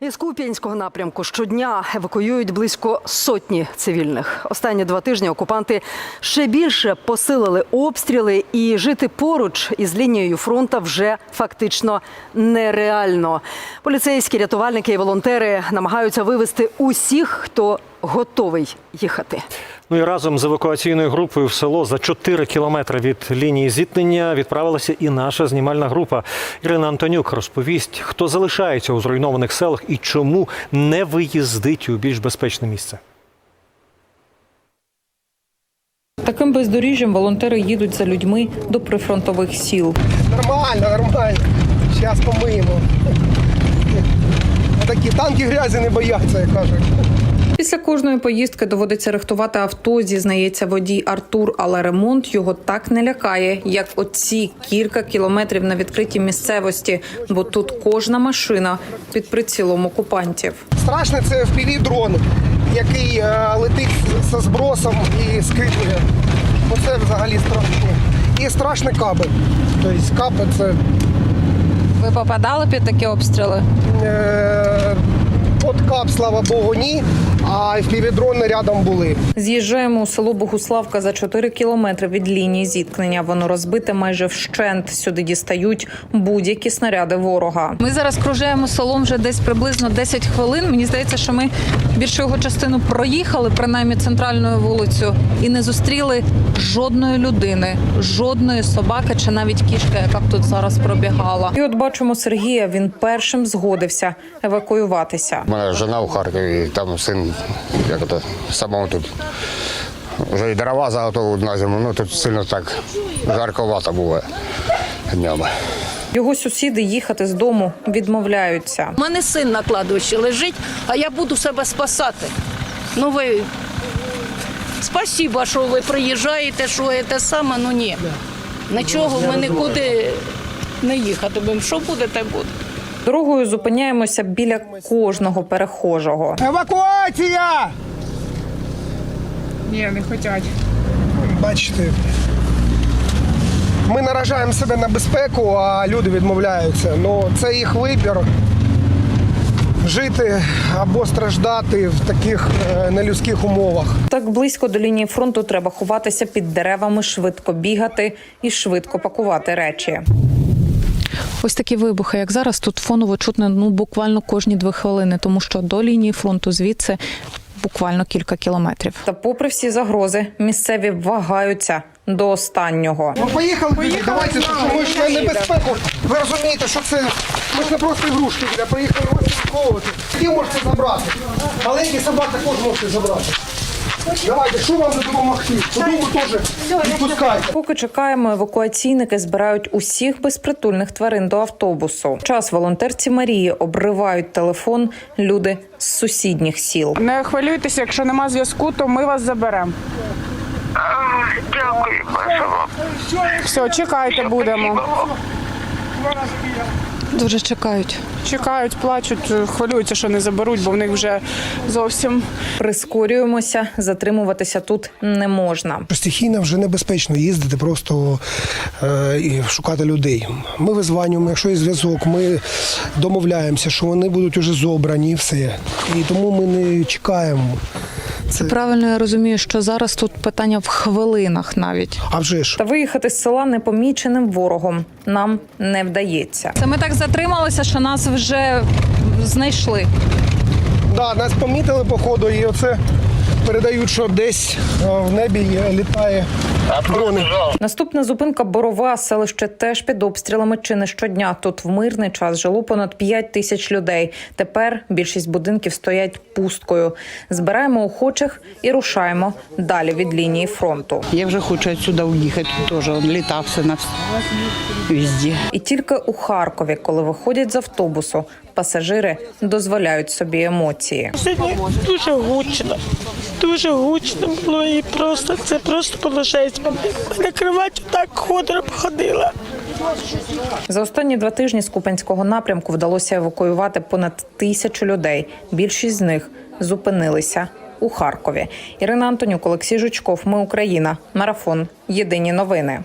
Із Куп'янського напрямку щодня евакуюють близько сотні цивільних. Останні два тижні окупанти ще більше посилили обстріли, і жити поруч із лінією фронту вже фактично нереально. Поліцейські рятувальники і волонтери намагаються вивезти усіх, хто готовий їхати. Ну і разом з евакуаційною групою в село за 4 кілометри від лінії зіткнення відправилася і наша знімальна група. Ірина Антонюк розповість, хто залишається у зруйнованих селах і чому не виїздить у більш безпечне місце. Таким бездоріжжям волонтери їдуть за людьми до прифронтових сіл. Нормально, нормально. Зараз помиємо. Такі танки грязі не бояться, як кажуть. Після кожної поїздки доводиться рихтувати авто, зізнається водій Артур, але ремонт його так не лякає, як оці кілька кілометрів на відкритій місцевості, бо тут кожна машина під прицілом окупантів. Страшно це впіві дрон, який е, летить зі збросом і скидує. Оце взагалі страшно. І страшний кабель. Тобто кабель це Ви попадали під такі обстріли? е, от кап, слава Богу, ні. А впівдрони рядом були. З'їжджаємо у село Богуславка за 4 кілометри від лінії зіткнення. Воно розбите майже вщент. Сюди дістають будь-які снаряди ворога. Ми зараз кружаємо селом вже десь приблизно 10 хвилин. Мені здається, що ми більшу його частину проїхали, принаймні центральною вулицею, і не зустріли жодної людини, жодної собаки чи навіть кішки, яка б тут зараз пробігала. І от бачимо Сергія. Він першим згодився евакуюватися. У мене жена у Харкові, там син, як то, самому тут. Вже і дрова заготовують на зиму, ну тут сильно так жарковато буває днями. Його сусіди їхати з дому відмовляються. У мене син на кладовищі лежить, а я буду себе спасати. Ну ви спасіба, що ви приїжджаєте, що це саме, ну ні. Нічого ми нікуди не їхатимемо. Що буде, те буде. Дорогою зупиняємося біля кожного перехожого. Евакуація! Ні, не хочуть. Бачите, ми наражаємо себе на безпеку, а люди відмовляються. Ну, це їх вибір. Жити або страждати в таких е, нелюдських умовах. Так близько до лінії фронту треба ховатися під деревами, швидко бігати і швидко пакувати речі. Ось такі вибухи, як зараз, тут фоново чутно ну буквально кожні дві хвилини, тому що до лінії фронту звідси буквально кілька кілометрів. Та, попри всі загрози, місцеві вагаються до останнього. Ну поїхали, давайте, що ми ж небезпеку. Ви розумієте, що це ми ж не просто ігрушки, приїхали вас виховувати. Які можете забрати? Маленький собак також можете забрати. Давайте, що вам допомогти? Подуму теж відпускайте. Поки чекаємо, евакуаційники збирають усіх безпритульних тварин до автобусу. Час волонтерці Марії обривають телефон люди з сусідніх сіл. Не хвилюйтеся, якщо нема зв'язку, то ми вас заберемо. Дякую, бажано. Все, чекайте, будемо. Дуже чекають. Чекають, плачуть, хвилюються, що не заберуть, бо в них вже зовсім Прискорюємося, затримуватися тут не можна. Стихійно вже небезпечно їздити, просто е, і шукати людей. Ми визванюємо, якщо є зв'язок, ми домовляємося, що вони будуть уже зобрані все. І тому ми не чекаємо. Це, Правильно я розумію, що зараз тут питання в хвилинах навіть. а вже ж. Та виїхати з села непоміченим ворогом нам не вдається. Це ми так затрималися, що нас вже знайшли. Да, нас помітили походу, і оце передають, що десь е, в небі літає дрони. Наступна зупинка Борова, селище теж під обстрілами чи не щодня. Тут в мирний час жило понад 5 тисяч людей. Тепер більшість будинків стоять пусткою. Збираємо охочих і рушаємо далі від лінії фронту. Я вже хочу відсюди уїхати. Теж літався на везде. І тільки у Харкові, коли виходять з автобусу, пасажири дозволяють собі емоції. Сьогодні дуже гучно, дуже гучно було і просто це просто було Мене кровать так ходила, ходила. За останні два тижні з Купенського напрямку вдалося евакуювати понад тисячу людей. Більшість з них зупинилися у Харкові. Ірина Антонюк, Олексій Жучков. Ми Україна. Марафон. Єдині новини.